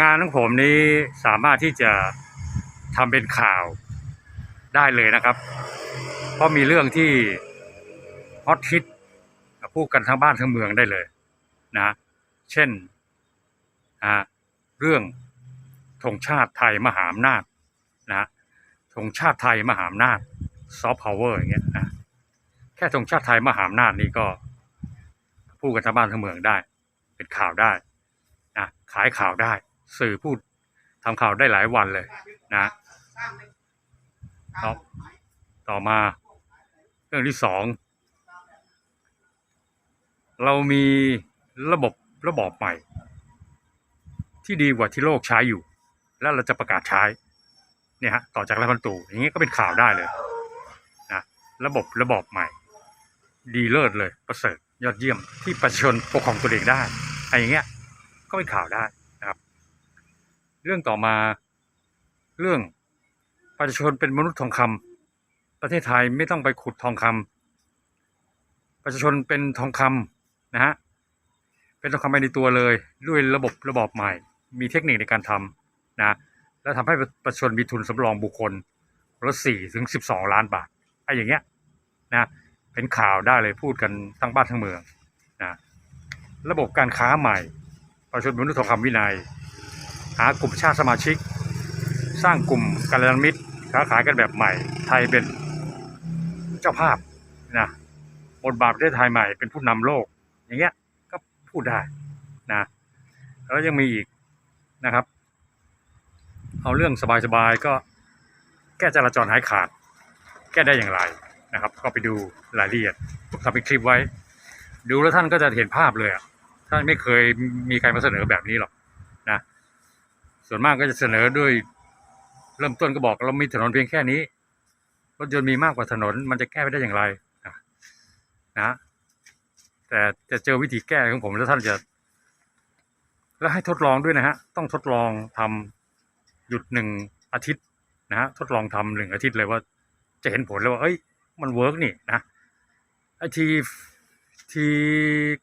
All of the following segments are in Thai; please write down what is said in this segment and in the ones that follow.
งานของผมนี้สามารถที่จะทำเป็นข่าวได้เลยนะครับ เพราะมีเรื่องที่ฮอตฮิตพูดกันทั้งบ้านทั้งเมืองได้เลยนะ เช่นอ่าเรื่องธงชาติไทยมหาอำนาจนะธงชาติไทยมหาอำนาจซอฟต์พาวเวอร์อย่างเงี้ยนะแค่ธงชาติไทยมหาอำนาจนี่ก็พูดกันทั้งบ้านทั้งเมืองได้ เป็นข่าวได้นะขายข่าวได้ สื่อพูดทำข่าวได้หลายวันเลยนะต่อต่อมาเรื่องที่สองเรามีระบบระบอบใหม่ ที่ดีกว่าที่โลกใช้อยู่ แล้วเราจะประกาศใช้เนี่ยฮะต่อจากรัฐบาลตู่อย่างนี้ก็เป็นข่าวได้เลยนะระบบระบอบใหม่ ดีเลิศเลยประเสริฐยอดเยี่ยมที่ประชาชนปกครองตัวเองได้อะไรอย่างเงี้ยก็เป็นข่าวได้นะครับ เรื่องต่อมาเรื่องประชาชนเป็นมนุษย์ทองคำประเทศไทยไม่ต้องไปขุดทองคำประชาชนเป็นทองคำนะฮะเป็นทองคำไปในตัวเลยด้วยระบบระบอบใหม่ มีเทคนิคในการทำนะแล้วทำให้ประชาชนมีทุนสำรองบุคคลละสี่ถึงสิบสองล้านบาทไอ้อย่างเงี้ยนะเป็นข่าวได้เลยพูดกันทั้งบ้านทั้งเมืองนะระบบการค้าใหม่ ประชาชนมนุษย์ทองคำวินัย หากลุ่มชาติสมาชิก สร้างกลุ่มกัลยาณมิตรค้าขายกันแบบใหม่ ไทยเป็นเจ้าภาพนะบทบาทประเทศไทยใหม่เป็นผู้นำโลก อย่างเงี้ยก็พูดได้นะแล้วยังมีอีกนะครับ เอาเรื่องสบายๆก็แก้จราจรหายขาด แก้ได้อย่างไรนะครับ ก็ไปดูรายละเอียดทำเป็นคลิปไว้ ดูแล้วท่านก็จะเห็นภาพเลยอะท่านไม่เคยมีใครมาเสนอแบบนี้หรอก ส่วนมากก็จะเสนอด้วย เริ่มต้นก็บอกเรามีถนนเพียงแค่นี้ รถยนต์มีมากกว่าถนน มันจะแก้ไปได้อย่างไรนะนะแต่จะเจอวิธีแก้ของผมแล้วท่านจะ แล้วให้ทดลองด้วยนะฮะ ต้องทดลองทำหยุดหนึ่งอาทิตย์นะฮะทดลองทำหนึ่งอาทิตย์เลยว่า จะเห็นผลเลยว่า เอ้ย มันเวิร์กนี่นะไอทีที่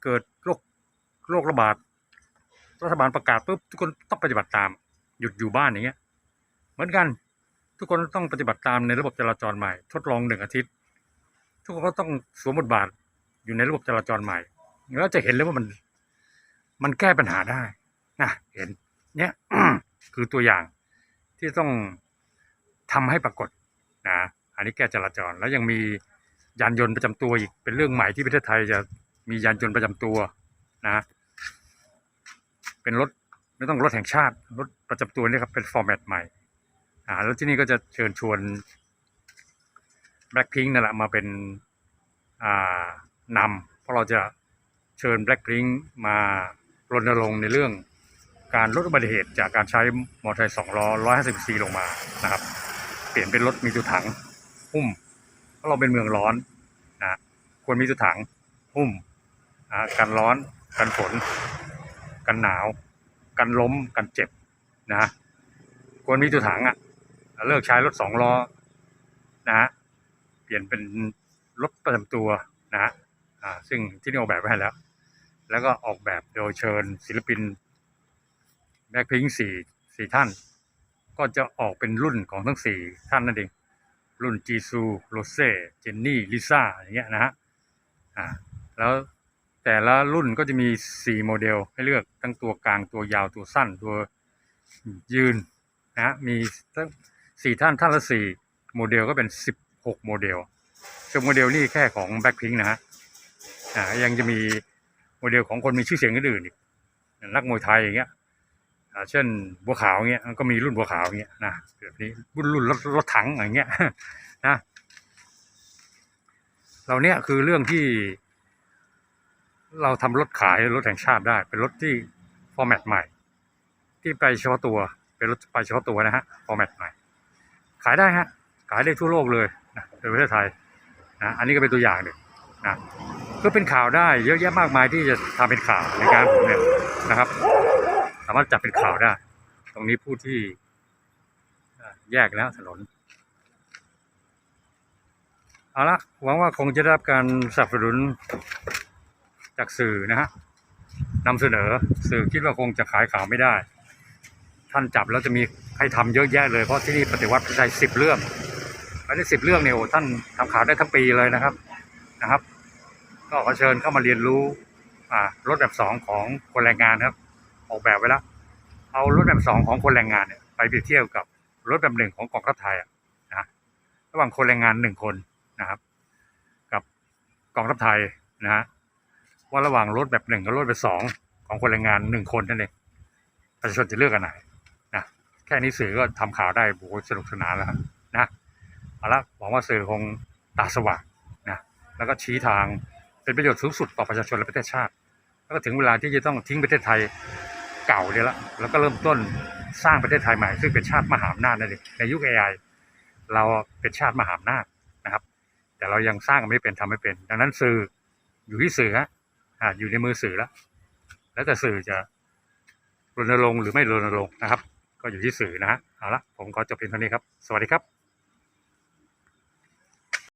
เกิดโรคโรคระบาดรัฐบาลประกาศปุ๊บทุกคนต้องปฏิบัติตาม หยุดอยู่บ้านอย่างเงี้ย เหมือนกัน ทุกคนต้องปฏิบัติตามในระบบจราจรใหม่ ทดลองหนึ่งอาทิตย์ ทุกคนก็ต้องสวมบทบาทอยู่ในระบบจราจรใหม่แล้วจะเห็นเลยว่ามัน มันแก้ปัญหาได้นะเห็น เนี้ยคือตัวอย่างที่ต้องทำให้ปรากฏนะอันนี้แก้จราจรแล้วยังมียานยนต์ประจำตัวอีกเป็นเรื่องใหม่ที่ประเทศไทยจะมียานยนต์ประจำตัวนะ เป็นรถ ไม่ต้องรถแห่งชาติ รถประจำตัวนี่ครับเป็นฟอร์แมตใหม่ อ่า แล้วที่นี่ก็จะเชิญชวนแบล็คพิงนั่นแหละมาเป็น อ่านำเพราะเราจะเชิญแบล็คพิงมารณรงค์ในเรื่องการลดอุบัติเหตุจากการใช้มอเตอร์ไซค์สองล้อ150ซีลงมานะครับ เปลี่ยนเป็นรถมีตัวถังหุ้มเพราะเราเป็นเมืองร้อนนะควรมีตัวถังหุ้มอ่ากันร้อน กันฝน กันหนาว กันล้มกันเจ็บนะควรมีตัวถังอะ เลิกใช้รถสองล้อนะฮะเปลี่ยนเป็นรถประจำตัวนะฮะซึ่งที่นี่ออกแบบไว้ให้แล้ว แล้วก็ออกแบบโดยเชิญศิลปินแบ็คพิงสี่สี่ท่าน ก็จะออกเป็นรุ่นของทั้งสี่ท่านนั่นเอง รุ่นจีซูโรเซ่เจนนี่ ลิซ่าอย่างเงี้ยนะฮะอ่าแล้ว แต่ละรุ่นก็จะมีสี่โมเดลให้เลือกทั้งตัวกลางตัวยาวตัวสั้นตัวยืนนะฮะมีทั้งสี่ท่านท่านละสี่โมเดลก็เป็นสิบหกโมเดลซึ่งโมเดลนี่แค่ของแบ็คพิงนะฮะอ่ายังจะมีโมเดลของคนมีชื่อเสียงอื่นอีกนักมวยไทยอย่างเงี้ยอ่าเช่นบัวขาวเงี้ยก็มีรุ่นบัวขาวเงี้ยนะแบบนี้รุ่นรุ่นรถรถถังอย่างเงี้ยนะเราเนี้ยคือเรื่องที่ เราทำรถขายรถแห่งชาติได้ เป็นรถที่ฟอร์แมตใหม่ ที่ไปเฉพาะตัว เป็นรถไปเฉพาะตัวนะฮะฟอร์แมตใหม่ ขายได้ฮะขายได้ทั่วโลกเลยนะในประเทศไทยนะอันนี้ก็เป็นตัวอย่างหนึ่งนะก็เป็นข่าวได้เยอะแยะมากมายที่จะทำเป็นข่าวในการผมเนี่ยนะครับ สามารถจับเป็นข่าวได้ ตรงนี้ผู้ที่แยกแล้วถนนเอาละหวังว่าคงจะได้รับการสนับสนุน จากสื่อนะฮะนำเสนอสื่อคิดว่าคงจะขายข่าวไม่ได้ ท่านจับแล้วจะมีให้ทำเยอะแยะเลยเพราะที่นี่ปฏิวัติไตยสิบเรื่องอันนี้สิบเรื่องเนี่ยโอ้ท่านทำข่าวได้ทั้งปีเลยนะครับนะครับ ก็ขอเชิญเข้ามาเรียนรู้อ่ารถแบบสองของคนแรงงานครับ ออกแบบไว้แล้วเอารถแบบสองของคนแรงงานเนี่ยไปเปรียบเทียบกับรถแบบหนึ่งของกองทัพไทยนะระหว่างคนแรงงานหนึ่งคนนะครับ กับกองทัพไทยนะฮะ ว่าระหว่างรถแบบหนึ่งกับรถแบบสองของคนแรงงานหนึ่งคนนั่นเองประชาชนจะเลือกกันไหนนะแค่นี้สื่อก็ทำข่าวได้โอ้สนุกสนานแล้วนะเอาละหวังว่าสื่อคงตาสว่างนะแล้วก็ชี้ทางเป็นประโยชน์สูงสุดต่อประชาชนและประเทศชาติ แล้วก็ถึงเวลาที่จะต้องทิ้งประเทศไทยเก่าเนี่ยละแล้วก็เริ่มต้นสร้างประเทศไทยใหม่ซึ่งเป็นชาติมหาอำนาจนั่นเองในยุค AI เราเป็นชาติมหาอำนาจนะครับ แต่เรายังสร้างไม่เป็นทำไม่เป็น ดังนั้นสื่ออยู่ที่สื่อฮะ อ่าอยู่ในมือสื่อแล้ว แล้วแต่สื่อจะรณรงค์หรือไม่รณรงค์นะครับ ก็อยู่ที่สื่อนะฮะเอาละผมขอจบเพียงเท่านี้ครับ สวัสดีครับ